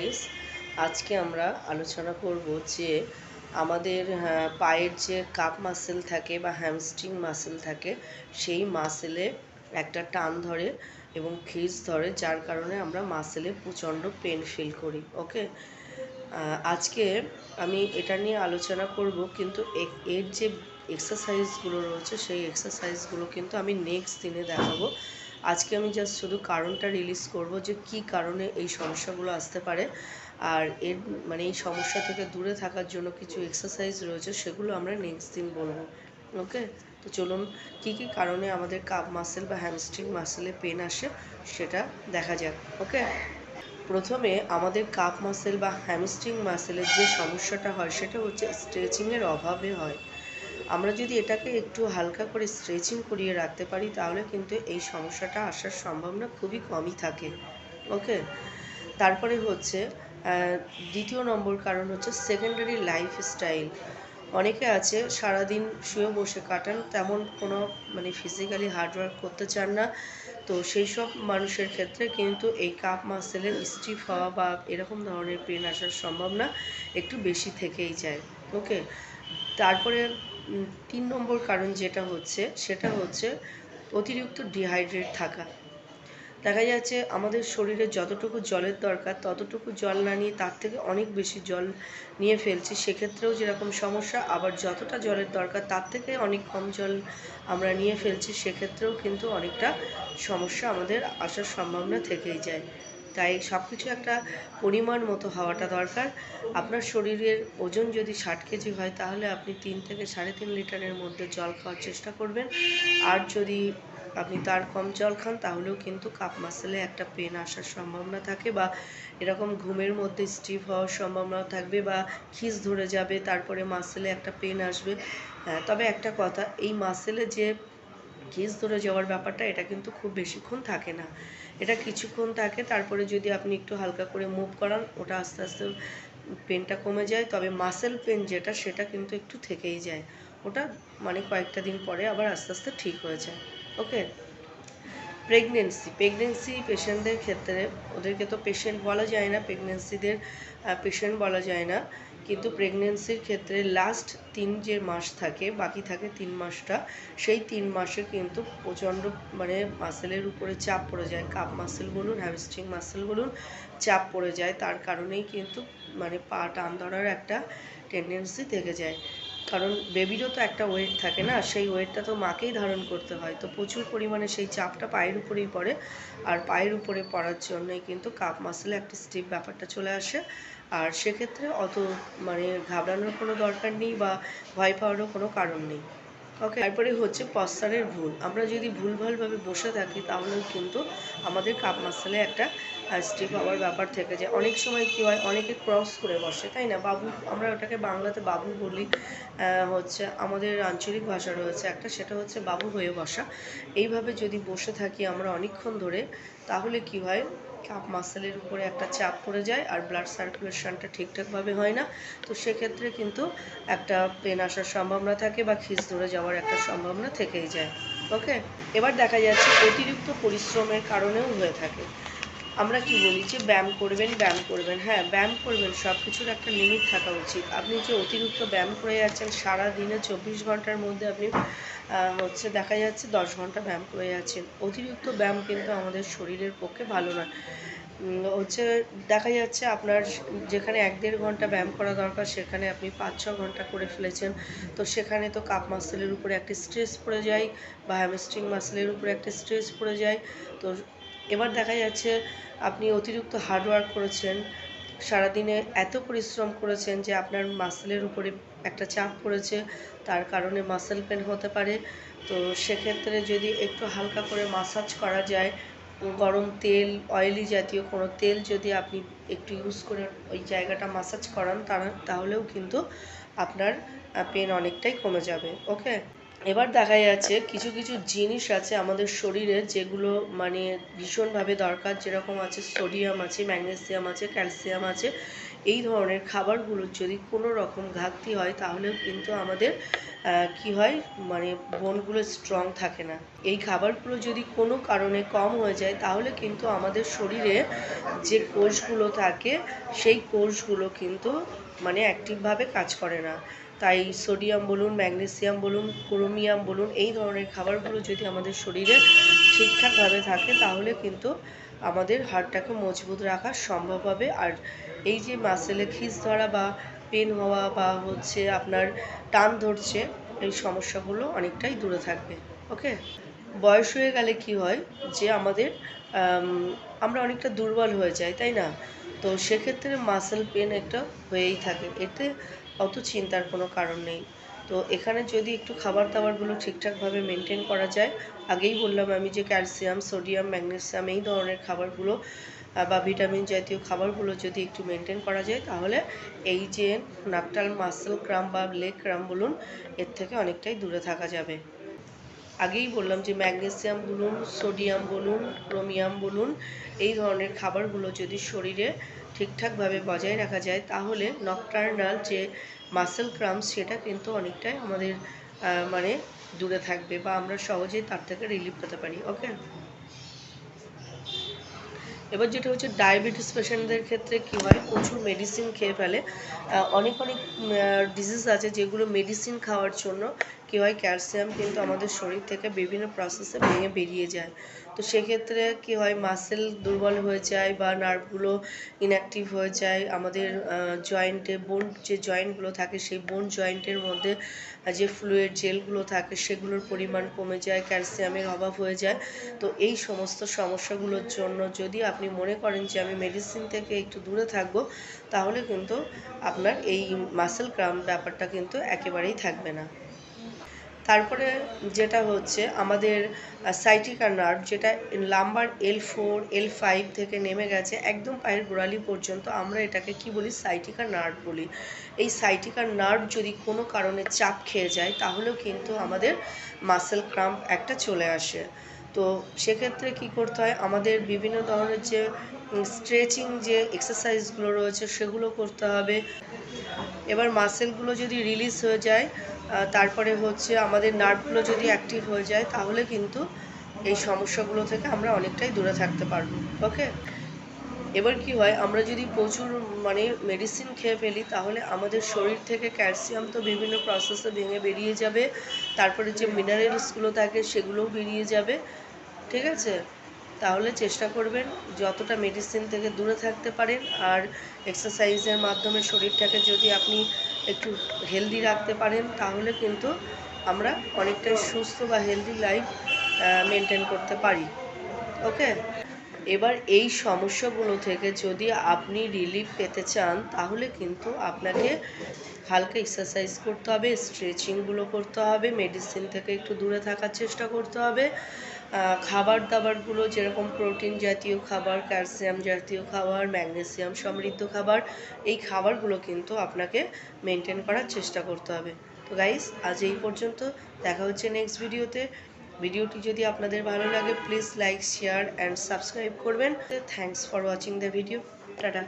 Guys আজকে আমরা আলোচনা করব যে আমাদের পায়ের যে কাপ মাসেল থাকে বা হ্যামস্ট্রিং মাসেল থাকে, সেই মাসেলে একটা টান ধরে এবং খিজ ধরে, যার কারণে আমরা মাসেলে প্রচণ্ড পেন ফিল করি ওকে আজকে আমি এটা নিয়ে আলোচনা করব, কিন্তু এর যে এক্সারসাইজগুলো রয়েছে, সেই এক্সারসাইজগুলো কিন্তু আমি নেক্সট দিনে দেখাবো। আজকে আমি জাস্ট শুধু কারণটা রিলিজ করব যে কি কারণে এই সমস্যাগুলো আসতে পারে। আর এর মানে এই সমস্যা থেকে দূরে থাকার জন্য কিছু এক্সারসাইজ রয়েছে, সেগুলো আমরা নেক্সট দিন বলব। ওকে তো চলুন, কি কি কারণে আমাদের কাপ মাসেল বা হ্যামস্ট্রিং মাসেলে পেন আসে সেটা দেখা যাক। ওকে প্রথমে আমাদের কাপ মাসেল বা হ্যামস্ট্রিং মাসেলের যে সমস্যাটা হয়, সেটা হচ্ছে স্ট্রেচিংয়ের অভাবে হয়। আমরা যদি এটাকে একটু হালকা করে স্ট্রেচিং করিয়ে রাখতে পারি, তাহলে কিন্তু এই সমস্যাটা আসার সম্ভাবনা খুবই কমই থাকে। ওকে তারপরে হচ্ছে দ্বিতীয় নম্বর কারণ হচ্ছে সেকেন্ডারি লাইফ স্টাইল অনেকে আছে, সারাদিন শুয়ে বসে কাটান, তেমন কোনো মানে ফিজিক্যালি হার্ডওয়ার্ক করতে চান না। তো সেই সব মানুষের ক্ষেত্রে কিন্তু এই কাপ মাসেলের স্টিফ হওয়া বা এরকম ধরনের পেন আসার সম্ভাবনা একটু বেশি থেকেই যায়। ওকে তারপরে তিন নম্বর কারণ যেটা হচ্ছে, সেটা হচ্ছে অতিরিক্ত ডিহাইড্রেট থাকা। দেখা যাচ্ছে আমাদের শরীরে যতটুকু জলের দরকার, ততটুকু জল না নিয়ে তার থেকে অনেক বেশি জল নিয়ে ফেলছি। সেক্ষেত্রেও যেরকম সমস্যা, আবার যতটা জলের দরকার, তার থেকে অনেক কম জল আমরা নিয়ে ফেলছি। সেক্ষেত্রেও কিন্তু অনেকটা সমস্যা আমাদের আসার সম্ভাবনা থেকেই যায়। তাই সব কিছু একটা পরিমাণ মতো হওয়াটা দরকার। আপনার শরীরের ওজন যদি ষাট কেজি হয় তাহলে আপনি তিন থেকে সাড়ে তিন লিটারের মধ্যে জল খাওয়ার চেষ্টা করবেন। আর যদি আপনি তার কম জল খান তাহলেও কিন্তু কাপ মাসেলে একটা পেন আসার সম্ভাবনা থাকে বা এরকম ঘুমের মধ্যে স্টিফ হওয়ার সম্ভাবনা থাকবে বা খিস ধরে যাবে তারপরে মাসেলে একটা পেন আসবে। হ্যাঁ, তবে একটা কথা এই মাসেলে যে খিস ধরে যাওয়ার ব্যাপারটা, এটা কিন্তু খুব বেশিক্ষণ থাকে না। এটা কিছুক্ষণ থাকে, তারপরে যদি আপনি একটু হালকা করে মুভ করান, ওটা আস্তে আস্তে পেনটা কমে যায়। তবে মাসেল পেন যেটা, সেটা কিন্তু একটু থেকেই যায়। ওটা মানে কয়েকটা দিন পরে আবার আস্তে আস্তে ঠিক হয়ে যায়। ওকে? প্রেগনেন্সি প্রেগনেন্সি পেশেন্টদের ক্ষেত্রে, ওদেরকে তো পেশেন্ট বলা যায় না প্রেগনেন্সিদের পেশেন্ট বলা যায় না। কিন্তু প্রেগনেন্সির ক্ষেত্রে লাস্ট তিন যে মাস থাকে, বাকি থাকে তিন মাসটা, সেই তিন মাসে কিন্তু প্রচণ্ড মানে মাসেলের উপরে চাপ পড়ে যায়। কাপ মাসেল বলুন হ্যামস্ট্রিং মাসেল বলুন, চাপ পড়ে যায়। তার কারণেই কিন্তু মানে পা টান ধরার একটা টেন্ডেন্সি থেকে যায়। কারণ বেবিরও তো একটা ওয়েট থাকে না, সেই ওয়েটটা তো মাকেই ধারণ করতে হয়। তো প্রচুর পরিমাণে সেই চাপটা পায়ের উপরেই পড়ে। আর পায়ের উপরে পড়ার জন্যই কিন্তু কাপ মাসেলে একটা স্টিপ ব্যাপারটা চলে আসে। আর সেক্ষেত্রে অত মানে ঘাবড়ানোর কোনো দরকার নেই বা ভয় পাওয়ারও কোনো কারণ নেই। ওকে তারপরে হচ্ছে পশ্চারের ভুল। আমরা যদি ভুলভালভাবে বসে থাকি তাহলেও কিন্তু আমাদের কাপ মাসেলে একটা স্টিপ হওয়ার ব্যাপার থেকে যায় অনেক সময় কী হয়, অনেকে ক্রস করে বসে, তাই না? বাবু, আমরা ওটাকে বাংলাতে বাবু বলি হচ্ছে আমাদের আঞ্চলিক ভাষা রয়েছে একটা, সেটা হচ্ছে বাবু হয়ে বসা। এইভাবে যদি বসে থাকি আমরা অনেকক্ষণ ধরে তাহলে কি হয়? কাপ মাসেলের উপরে একটা চাপ পড়ে যায় আর ব্লাড সার্কুলেশনটা ঠিকঠাকভাবে হয় না। তো সেক্ষেত্রে কিন্তু একটা পেন আসার সম্ভাবনা থাকে বা খিস ধরে যাওয়ার একটা সম্ভাবনা থেকেই যায়। ওকে এবার দেখা যাচ্ছে অতিরিক্ত পরিশ্রমের কারণেও হয়ে থাকে। আমরা কি বলি যে ব্যায়াম করবেন ব্যায়াম করবেন। হ্যাঁ ব্যায়াম করবেন সব কিছুর একটা লিমিট থাকা উচিত। আপনি যে অতিরিক্ত ব্যায়াম করে যাচ্ছেন সারা দিনে চব্বিশ ঘণ্টার মধ্যে আপনি হচ্ছে দেখা যাচ্ছে দশ ঘণ্টা ব্যায়াম করে যাচ্ছেন। অতিরিক্ত ব্যায়াম কিন্তু আমাদের শরীরের পক্ষে ভালো উম, হচ্ছে দেখা যাচ্ছে আপনার যেখানে এক দেড় ঘণ্টা ব্যায়াম করা দরকার সেখানে আপনি পাঁচ ছ ঘণ্টা করে ফেলেছেন। তো সেখানে তো কাপ মাসেলের উপরে একটা স্ট্রেস পড়ে যায় বা হ্যামস্ট্রিং মাসেলের উপরে একটা স্ট্রেস পড়ে যায়। তো এবার দেখা যাচ্ছে আপনি অতিরিক্ত হার্ডওয়ার্ক করেছেন, সারাদিনে এত পরিশ্রম করেছেন যে আপনার মাসেলের উপরে একটা চাপ পড়েছে, তার কারণে মাসেল পেন হতে পারে। তো সেক্ষেত্রে যদি একটু হালকা করে মাসাজ করা যায়, গরম তেল অয়েলি জাতীয় কোনো তেল যদি আপনি একটু ইউজ করে ওই জায়গাটা মাসাজ করান তাহলেও কিন্তু আপনার পেন অনেকটাই কমে যাবে ওকে এবার দেখা যাচ্ছে কিছু কিছু জিনিস আছে আমাদের শরীরে যেগুলো মানে ভীষণভাবে দরকার, যেরকম আছে সোডিয়াম আছে, ম্যাগনেসিয়াম আছে, ক্যালসিয়াম আছে। এই ধরনের খাবারগুলোর যদি কোনো রকম ঘাটতি হয় তাহলেও কিন্তু আমাদের কি হয় মানে বোনগুলো স্ট্রং থাকে না। এই খাবারগুলো যদি কোনো কারণে কম হয়ে যায়, তাহলে কিন্তু আমাদের শরীরে যে কোষগুলো থাকে, সেই কোষগুলো কিন্তু মানে অ্যাক্টিভভাবে কাজ করে না। তাই সোডিয়াম বলুন ম্যাগনেসিয়াম বলুন ক্রোমিয়াম বলুন, এই ধরনের খাবারগুলো যদি আমাদের শরীরে ঠিকঠাকভাবে থাকে, তাহলে কিন্তু আমাদের হাড়টাকে মজবুত রাখা সম্ভব হবে। আর এই যে মাসেলে খিস ধরা বা পেন হওয়া বা হচ্ছে আপনার টান ধরছে, এই সমস্যাগুলো অনেকটাই দূরে থাকবে, ওকে? বয়স হয়ে গেলে কি হয় যে আমাদের আমরা অনেকটা দুর্বল হয়ে যাই, তাই না? তো সেক্ষেত্রে মাসেল পেন একটা হয়েই থাকে, এতে অত চিন্তার কোনো কারণ নেই। তো এখানে যদি একটু খাবার দাবারগুলো ঠিকঠাকভাবে মেনটেন করা যায়, আগেই বললাম আমি যে ক্যালসিয়াম সোডিয়াম ম্যাগনেসিয়াম এই ধরনের খাবারগুলো বা ভিটামিন জাতীয় খাবারগুলো যদি একটু মেনটেন করা যায়, তাহলে এই যে নাকটাল মাসেল ক্রাম বা লেগ ক্রাম বলুন, এর থেকে অনেকটাই দূরে থাকা যাবে। আগেই বললাম যে ম্যাগনেসিয়াম বলুন সোডিয়াম বলুন ক্রোমিয়াম বলুন, এই ধরনের খাবারগুলো যদি শরীরে ঠিকঠাকভাবে বজায় রাখা যায়, তাহলে নকটার্নাল যে মাসেল ক্রামস সেটা কিন্তু অনেকটাই আমাদের মানে দূরে থাকবে বা আমরা সহজেই তার থেকে রিলিফ পেতে পারি। ওকে এবার যেটা হচ্ছে ডায়াবেটিস পেশেন্টদের ক্ষেত্রে কি হয়? প্রচুর মেডিসিন খেয়ে ফেলে। অনেক অনেক ডিজিজ আছে যেগুলো মেডিসিন খাওয়ার জন্য কী হয় ক্যালসিয়াম কিন্তু আমাদের শরীর থেকে বিভিন্ন প্রসেসে ভেঙে বেরিয়ে যায়। তো সেক্ষেত্রে কী হয় মাসেল দুর্বল হয়ে যায় বা নার্ভগুলো ইনঅ্যাক্টিভ হয়ে যায়, আমাদের জয়েন্টে বোন যে জয়েন্টগুলো থাকে, সেই বোন জয়েন্টের মধ্যে যে ফ্লুয়েড জেলগুলো থাকে, সেগুলোর পরিমাণ কমে যায় ক্যালসিয়ামের অভাব হয়ে যায়। তো এই সমস্ত সমস্যাগুলোর জন্য যদি আপনি মনে করেন যে আমি মেডিসিন থেকে একটু দূরে থাকব, তাহলে কিন্তু আপনার এই মাসেল ক্রাম ব্যাপারটা কিন্তু একেবারেই থাকবে না। তারপরে যেটা হচ্ছে, আমাদের সাইটিকা নার্ভ যেটা lumbar L four L five থেকে নেমে গেছে, একদম পায়ের গোড়ালি পর্যন্ত আমরা এটাকে কি বলি, সাইটিকা নার্ভ বলি। এই সাইটিকা নার্ভ যদি কোনো কারণে চাপ খেয়ে যায়, তাহলেও কিন্তু আমাদের মাসেল ক্রাম্প একটা চলে আসে। তো সেক্ষেত্রে কি করতে হয়? আমাদের বিভিন্ন ধরনের যে স্ট্রেচিং যে এক্সারসাইজগুলো রয়েছে সেগুলো করতে হবে। এবার মাসেলগুলো যদি রিলিজ হয়ে যায় তারপরে হচ্ছে আমাদের নার্ভগুলো যদি অ্যাক্টিভ হয়ে যায়, তাহলে কিন্তু এই সমস্যাগুলো থেকে আমরা অনেকটাই দূরে থাকতে পারব। ওকে এবার কি হয়, আমরা যদি প্রচুর মানে মেডিসিন খেয়ে ফেলি, তাহলে আমাদের শরীর থেকে ক্যালসিয়াম তো বিভিন্ন প্রসেসে ভেঙে বেরিয়ে যাবে, তারপরে যে মিনারেলসগুলো থাকে সেগুলোও বেরিয়ে যাবে, ঠিক আছে? তাহলে চেষ্টা করবেন যতটা মেডিসিন থেকে দূরে থাকতে পারেন, আর এক্সারসাইজের মাধ্যমে শরীরটাকে যদি আপনি একটু হেলদি রাখতে পারেন, তাহলে কিন্তু আমরা অনেকটাই সুস্থ বা হেলদি লাইফ মেনটেন করতে পারি ওকে এবার এই সমস্যাগুলো থেকে যদি আপনি রিলিফ পেতে চান, তাহলে কিন্তু আপনাকে হালকা এক্সারসাইজ করতে হবে স্ট্রেচিংগুলো করতে হবে মেডিসিন থেকে একটু দূরে থাকার চেষ্টা করতে হবে। খাবার দাবারগুলো যেরকম প্রোটিন জাতীয় খাবার ক্যালসিয়াম জাতীয় খাবার ম্যাগনেসিয়াম সমৃদ্ধ খাবার, এই খাবারগুলো কিন্তু আপনাকে মেনটেন করার চেষ্টা করতে হবে। তো গাইস আজ এই পর্যন্ত। দেখা হচ্ছে নেক্সট ভিডিওতে ভিডিওটি যদি আপনাদের ভালো লাগে please like share and subscribe করবেন। Thanks for watching the video tata.